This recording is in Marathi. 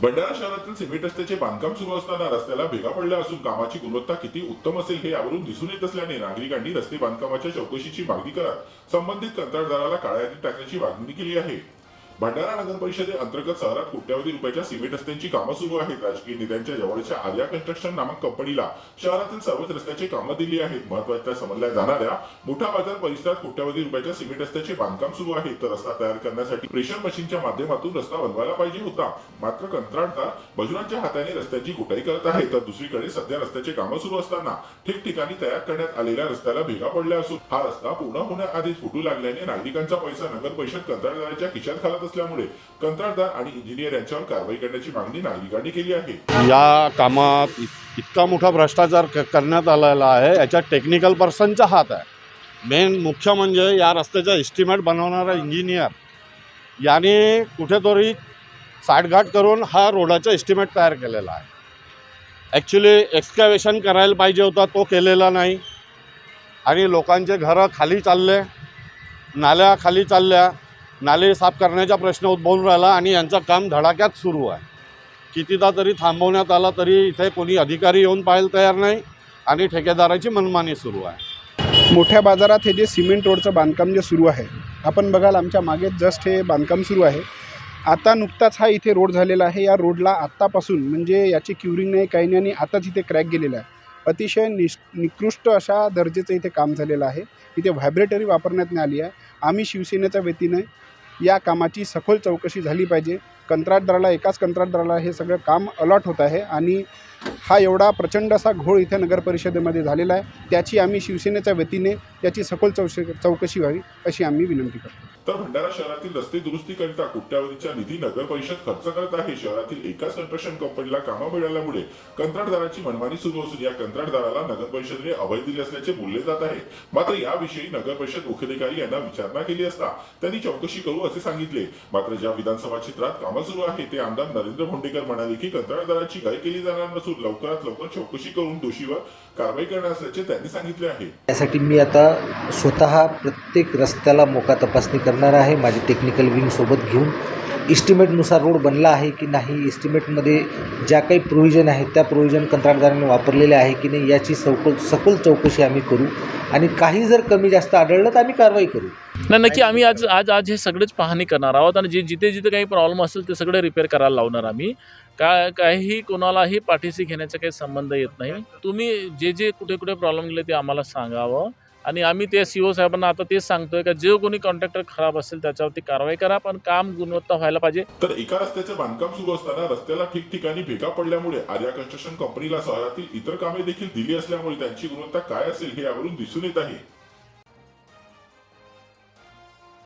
भंडारा शहरातील सिमेंट रस्त्याचे बांधकाम सुरू असताना रस्त्याला भेगा पडल्या असून कामाची गुणवत्ता किती उत्तम असेल हे यावरून दिसून येत असल्याने नागरिकांनी रस्ते बांधकामाच्या चौकशीची मागणी करत संबंधित कंत्राटदाराला काळ्या यादीत टाकण्याची मागणी केली आहे. भंडारा नगर परिषदे अंतर्गत शहरात कोट्यावधी रुपयाच्या सिमेंट रस्त्यांची कामं सुरू आहेत. राजकीय नेत्यांच्या जवळच्या आर्या कन्स्ट्रक्शन नामक कंपनीला शहरातील सर्वच रस्त्याची कामं दिली आहेत. महत्त्वाच्या समजल्या जाणाऱ्या मोठा बाजार परिसरात कोट्यावधी रुपयाच्या सिमेंट रस्त्याचे बांधकाम सुरू आहे. तर रस्ता तयार करण्यासाठी प्रेशर मशीनच्या माध्यमातून रस्ता बनवायला पाहिजे होता. मात्र कंत्राटदार मजुरांच्या हाताने रस्त्याची कुटाई करत आहे तर दुसरीकडे सध्या रस्त्याचे कामं सुरू असताना ठिकठिकाणी तयार करण्यात आलेल्या रस्त्याला भेगा पडल्या असून हा रस्ता पूर्ण होण्याआधीच फुटू लागल्याने नागरिकांचा पैसा नगर परिषद कंत्राटदाराच्या खिशात घालत असल्यामुळे कंत्राटदार आणि इंजिनियर यांच्यावर कारवाई करण्याची मागणी नागरिकांनी केली आहे. या कामात इतका मोठा भ्रष्टाचार क करण्यात आलेला आहे. याच्यात टेक्निकल पर्सनचा हात आहे. मेन मुख्य म्हणजे या रस्त्याचा एस्टिमेट बनवणारा इंजिनियर याने कुठेतरी साठगाठ करून हा रोडाचा एस्टिमेट तयार केलेला आहे. ॲक्च्युली एक्सकॅवेशन करायला पाहिजे होता तो केलेला नाही. आणि लोकांचे घरं खाली चालले नाल्या खाली चालल्या नाले साफ करण्याचा प्रश्न उद्भवून राहिला आणि यांचं काम धडाक्यात सुरू आहे. कितीदा तरी थांबवण्यात आला तरी इथे कोणी अधिकारी येऊन पाहायला तयार नाही आणि ठेकेदाराची मनमानी सुरू आहे. मोठ्या बाजारात हे जे सिमेंट रोडचं बांधकाम जे सुरू आहे आपण बघाल आमच्या मागे जस्ट हे बांधकाम सुरू आहे. आता नुकताच हा इथे रोड झालेला आहे. या रोडला आत्तापासून म्हणजे याची क्युरिंग नाही काही नाही आणि आताच इथे क्रॅक गेलेला आहे. अतिशय निश निकृष्ट अशा दर्जेचं इथे काम झालेलं आहे. इथे व्हायब्रेटरी वापरण्यात आली आहे. आम्ही शिवसेनेच्या वतीने या कामाची सखोल चौकशी झाली पाहिजे. कंत्राटदाराला एकाच कंत्राटदाराला हे सगळं काम अलॉट होत आहे आणि हा एवढा प्रचंड असा घोळ इथे नगर परिषदेमध्ये झालेला आहे. त्याची आम्ही शिवसेनेच्या वतीने त्याची सखोल चौश चौकशी व्हावी अशी आम्ही विनंती करतो. तर भंडारा शहरातील रस्ते दुरुस्तीकरिता कोट्यावधीच्या निधी नगर परिषद खर्च करत आहे. शहरातील एकाच कंस्ट्रक्शन कंपनीला कामं मिळाल्यामुळे कंत्राटदाराची मनमानी सुरू असून या कंत्राटदाराला नगर परिषदेने अभय दिले असल्याचे बोलले जात आहे. मात्र याविषयी नगर परिषद मुख्याधिकारी यांना विचारणा केली असता त्यांनी चौकशी करू असे सांगितले. मात्र ज्या विधानसभा क्षेत्रात कामं सुरू आहे ते आमदार नरेंद्र भोंडेकर म्हणाले की कंत्राटदाराची घाई केली जाणार नसून लवकरात लवकर चौकशी करून दोषीवर कारवाई करणार असल्याचे त्यांनी सांगितले आहे. त्यासाठी मी आता स्वतः प्रत्येक रस्त्याला मोका तपासणी करणार आहे. माझी टेक्निकल विंगसोबत घेऊन इस्टिमेटनुसार रोड बनला आहे की नाही इस्टिमेटमध्ये ज्या काही प्रोव्हिजन आहेत त्या प्रोव्हिजन कंत्राटदाराने वापरलेले आहे की नाही याची सखोल सखोल चौकशी आम्ही करू. आणि काही जर कमी जास्त आढळलं तर आम्ही कारवाई करू. नाही नक्की आम्ही आज आज आज हे सगळेच पाहणी करणार आहोत आणि जे जिथे जिथे काही प्रॉब्लेम असेल ते सगळे रिपेअर करायला लावणार आम्ही. का काहीही कोणालाही पाठीशी घेण्याचा काही संबंध येत नाही. तुम्ही जे जे कुठे कुठे प्रॉब्लेम गेले ते आम्हाला सांगावं. आणि आम्ही ते सी ओ साहेबांना आता तेच सांगतोय का जे कोणी कॉन्ट्रॅक्टर खराब असेल त्याच्यावरती कारवाई करा पण काम गुणवत्ता व्हायला पाहिजे. तर एका रस्त्याचे बांधकाम सुरू असताना रस्त्याला ठिकठिकाणी भेगा पडल्यामुळे आर्या कन्स्ट्रक्शन कंपनीला शहरातील इतर कामे देखील दिली असल्यामुळे त्यांची गुणवत्ता काय असेल हे यावरून दिसून येत आहे.